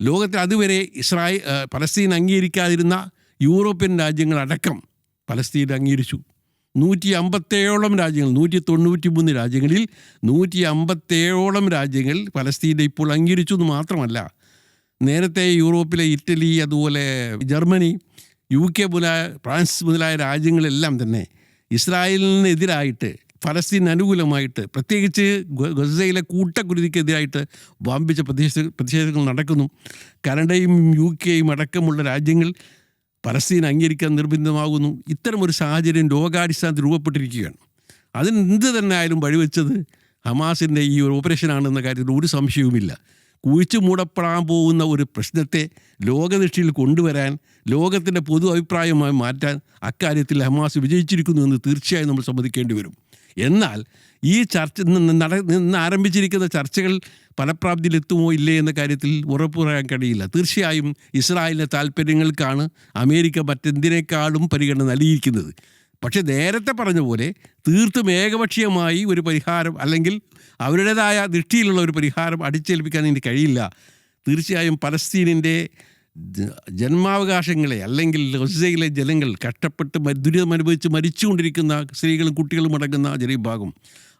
ലോകത്തിൽ അതുവരെ Israel Palestine അംഗീകരിക്കാതിരുന്ന യൂറോപ്യൻ രാജ്യങ്ങളടക്കം പലസ്തീൻ അംഗീകരിച്ചു. നൂറ്റി അമ്പത്തേഴോളം രാജ്യങ്ങൾ നൂറ്റി തൊണ്ണൂറ്റി മൂന്ന് രാജ്യങ്ങളിൽ നൂറ്റി അമ്പത്തേഴോളം രാജ്യങ്ങൾ പലസ്തീനെ ഇപ്പോൾ അംഗീകരിച്ചു എന്ന് മാത്രമല്ല. നേരത്തെ യൂറോപ്പിലെ ഇറ്റലി അതുപോലെ ജർമ്മനി യു കെ മുതലായ ഫ്രാൻസ് മുതലായ രാജ്യങ്ങളെല്ലാം തന്നെ ഇസ്രായേലിനെതിരായിട്ട് ഫലസ്തീൻ അനുകൂലമായിട്ട് പ്രത്യേകിച്ച് ഗസയിലെ കൂട്ടക്കുരുതിക്കെതിരായിട്ട് വാമ്പിച്ച പ്രതിഷേധ പ്രതിഷേധങ്ങൾ നടക്കുന്നു. കനഡയും യു കെയും അടക്കമുള്ള രാജ്യങ്ങൾ പലസ്തീൻ അംഗീകരിക്കാൻ നിർബന്ധമാകുന്നു ഇത്തരമൊരു സാഹചര്യം ലോകാടിസ്ഥാനത്തിൽ രൂപപ്പെട്ടിരിക്കുകയാണ്. അതിന് എന്ത് തന്നെ ആയാലും വഴിവെച്ചത് ഹമാസിന്റെ ഈ ഒരു ഓപ്പറേഷനാണെന്ന കാര്യത്തിൽ ഒരു സംശയവുമില്ല. കുഴിച്ചു മൂടപ്പെടാൻ പോകുന്ന ഒരു പ്രശ്നത്തെ ലോകദൃഷ്ടിയിൽ കൊണ്ടുവരാൻ ലോകത്തിന്റെ പൊതു അഭിപ്രായമായി മാറ്റാൻ അക്കാര്യത്തിൽ ഹമാസ് വിജയിച്ചിരിക്കുന്നു എന്ന് തീർച്ചയായും നമ്മൾ സമ്മതിക്കേണ്ടി വരും. എന്നാൽ ഈ ചർച്ച നിന്ന് ആരംഭിച്ചിരിക്കുന്ന ചർച്ചകൾ ഫലപ്രാപ്തിയിലെത്തുമോ ഇല്ലേ എന്ന കാര്യത്തിൽ ഉറപ്പ് പറയാൻ കഴിയില്ല. തീർച്ചയായും ഇസ്രായേലിന്റെ താല്പര്യങ്ങൾക്കാണ് അമേരിക്ക മറ്റെന്തിനേക്കാളും പരിഗണന നൽകിയിരിക്കുന്നത്. പക്ഷേ നേരത്തെ പറഞ്ഞ പോലെ തീർത്തും ഏകപക്ഷീയമായി ഒരു പരിഹാരം അല്ലെങ്കിൽ അവരുടേതായ ദൃഷ്ടിയിലുള്ള ഒരു പരിഹാരം അടിച്ചേൽപ്പിക്കാൻ ഇനി കഴിയില്ല. തീർച്ചയായും പലസ്തീനിന്റെ ജന്മാവകാശങ്ങളെ അല്ലെങ്കിൽ ഗസയിലെ ജനങ്ങൾ കഷ്ടപ്പെട്ട് ദുരിതമനുഭവിച്ച് മരിച്ചുകൊണ്ടിരിക്കുന്ന സ്ത്രീകളും കുട്ടികളും അടങ്ങുന്ന ജനവിഭാഗം.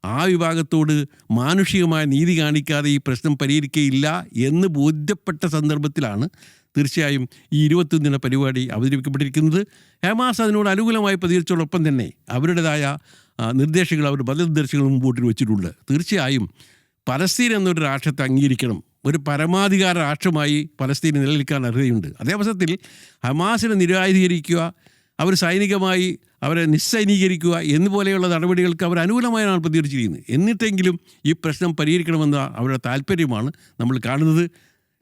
ആ വിഭാഗത്തോട് മാനുഷികമായ നീതി കാണിക്കാതെ ഈ പ്രശ്നം പരിഹരിക്കുകയില്ല എന്ന് ബോധ്യപ്പെട്ട സന്ദർഭത്തിലാണ് തീർച്ചയായും ഈ ഇരുപത്തൊന്നിന പരിപാടി അവതരിപ്പിക്കപ്പെട്ടിരിക്കുന്നത്. ഹമാസ് അതിനോട് അനുകൂലമായി പ്രതികരിച്ചതോടൊപ്പം തന്നെ അവരുടേതായ നിർദ്ദേശങ്ങൾ അവർ ബദൽ മുമ്പോട്ട് വെച്ചിട്ടുണ്ട്. തീർച്ചയായും പലസ്തീൻ എന്നൊരു രാഷ്ട്രത്തെ അംഗീകരിക്കണം. ഒരു പരമാധികാര രാഷ്ട്രമായി പലസ്തീന് നിലനിൽക്കാൻ അർഹതയുണ്ട്. അതേ അവസരത്തിൽ ഹമാസിനെ നിരാധീകരിക്കുക അവർ സൈനികമായി അവരെ നിസ്സൈനീകരിക്കുക എന്നുപോലെയുള്ള നടപടികൾക്ക് അവർ അനുകൂലമായാണ് പ്രതികരിച്ചിരിക്കുന്നത് എന്നിട്ടെങ്കിലും ഈ പ്രശ്നം പരിഹരിക്കണമെന്ന അവരുടെ താല്പര്യമാണ് നമ്മൾ കാണുന്നത്.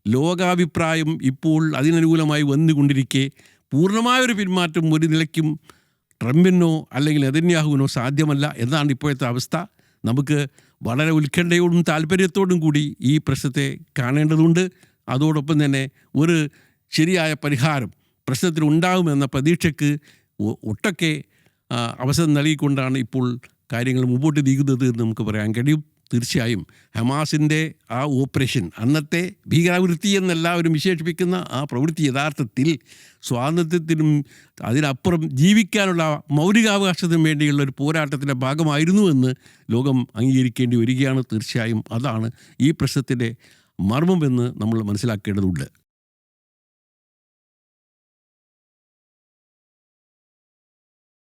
ലോകാഭിപ്രായം ഇപ്പോൾ അതിനനുകൂലമായി വന്നുകൊണ്ടിരിക്കെ പൂർണമായൊരു പിന്മാറ്റം ഒരു നിലയ്ക്കും ട്രംപിനോ അല്ലെങ്കിൽ നെതന്യാഹുവിനോ സാധ്യമല്ല എന്നാണ് ഇപ്പോഴത്തെ അവസ്ഥ. നമുക്ക് വളരെ ഉത്കണ്ഠയോടും താല്പര്യത്തോടും കൂടി ഈ പ്രശ്നത്തെ കാണേണ്ടതുണ്ട്. അതോടൊപ്പം തന്നെ ഒരു ശരിയായ പരിഹാരം പ്രശ്നത്തിൽ ഉണ്ടാകുമെന്ന പ്രതീക്ഷയ്ക്ക് ഒട്ടൊക്കെ അവസരം നൽകിക്കൊണ്ടാണ് ഇപ്പോൾ കാര്യങ്ങൾ മുമ്പോട്ട് നീങ്ങുന്നത് എന്ന് നമുക്ക് പറയാൻ കഴിയും. തീർച്ചയായും ഹമാസിന്റെ ആ ഓപ്പറേഷൻ അന്നത്തെ ഭീകരാവൃത്തി എന്നെല്ലാവരും വിശേഷിപ്പിക്കുന്ന ആ പ്രവൃത്തി യഥാർത്ഥത്തിൽ സ്വാതന്ത്ര്യത്തിനും അതിനപ്പുറം ജീവിക്കാനുള്ള മൗലികാവകാശത്തിനും വേണ്ടിയുള്ള ഒരു പോരാട്ടത്തിന്റെ ഭാഗമായിരുന്നു എന്ന് ലോകം അംഗീകരിക്കേണ്ടി വരികയാണ്. തീർച്ചയായും അതാണ് ഈ പ്രശ്നത്തിന്റെ മർമ്മമെന്ന് നമ്മൾ മനസ്സിലാക്കേണ്ടതുണ്ട്.